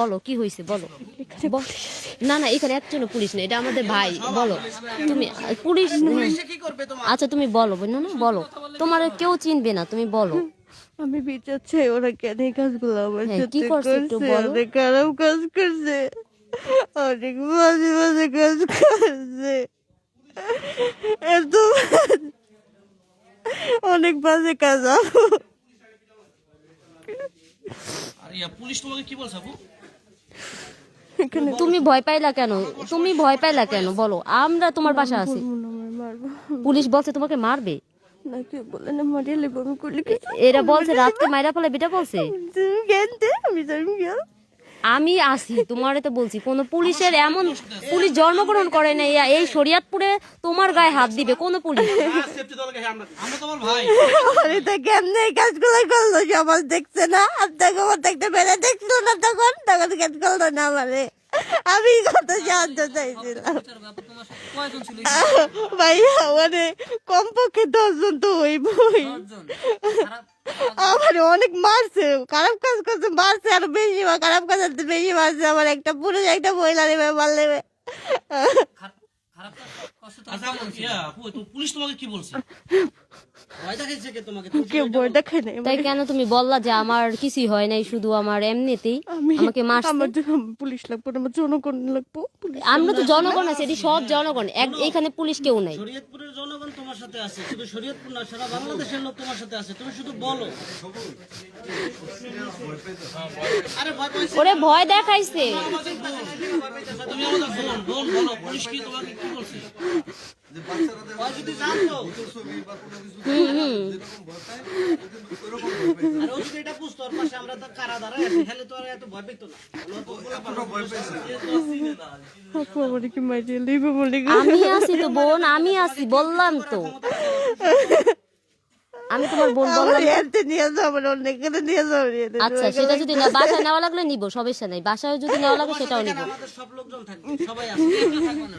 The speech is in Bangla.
বলো কি হয়েছে বলো। না না এখানে একজনও পুলিশ নেই এটা আমাদের ভাই বলো। তুমি পুলিশ আচ্ছা তুমি বলো না না বলো। তোমার কেউ চিনবে না তুমি বলো। আমি বিচার চাই ওরা কেন এই কাজগুলো আমার হ্যাঁ, কি করছে একটু বলো। খারাপ কাজ করছে। অনেক বাজে বাজে কাজ করছে। এত অনেক বাজে কাজ আপু। পুলিশ তোমাকে কি বলছে আপু? এখানে তুমি ভয় পাইলা কেন? তুমি ভয় পাইলা কেন? বলো। আমরা তোমার পাশে আছি। পুলিশ বলছে তোমাকে মারবে। এরা বলছে মাইরা ফেলে বেটা বলছে। আমি আসি তোমারে তো বলছি। কোন পুলিশের এমন পুলিশ জন্মগ্রহণ করে এই শরিয়াতপুরে তোমার গায়ে হাত দিবে কোন পুলিশ। কেমনে কাজগুলো করল? সমাজ দেখছে না আপনাকে দেখতে পেরে দেখল না তখন। তখন করল না আমারে। আমি কত সাহায্য চাইছিলাম। ভাইয়া মানে কমপক্ষে দশজন তো হইবই। আমার অনেক মারছে। খারাপ কাজ করছে মারছে আর বেশি খারাপ কাজ করতে বেশি মারছে। আমার একটা পুরুষ একটা মহিলা নেবে মারলে আচ্ছা পুলিশ তোমাকে কি বলছে ভয় দেখাইছে কে তোমাকে কেউ ভয় দেখায় নাই তাই কেন তুমি বললা যে আমার কিছুই হয় নাই শুধু আমার এমনিতেই আমাকে আমার পুলিশ লাগবে আমার জনগণ লাগবো আমরা তো জনগণ আছে এটি সব জনগণ। এক- এখানে পুলিশ কেউ নাই। শরীয়তপুরের জনগণ তোমার সাথে আছে শুধু শরীয়তপুর না সারা বাংলাদেশের লোক তোমার সাথে আছে তুমি শুধু বলো। আরে ভয় পাইছে ওরে ভয় দেখাইছে। তুমি আমাদের বোন বোন বলো পুলিশ কি তোমাকে কি বলছে আমি আছি তো বোন, আমি আছি, বললাম তো। আমি তোমার বোন বললাম নিয়ে যাব অন্য এখানে নিয়ে যাব আচ্ছা সেটা যদি না বাসায় নেওয়া লাগলে নিব সমস্যা নাই। বাসায় যদি নেওয়া লাগে সেটাও নিব। সব লোকজন থাকবে সবাই আসবে। থাকবে না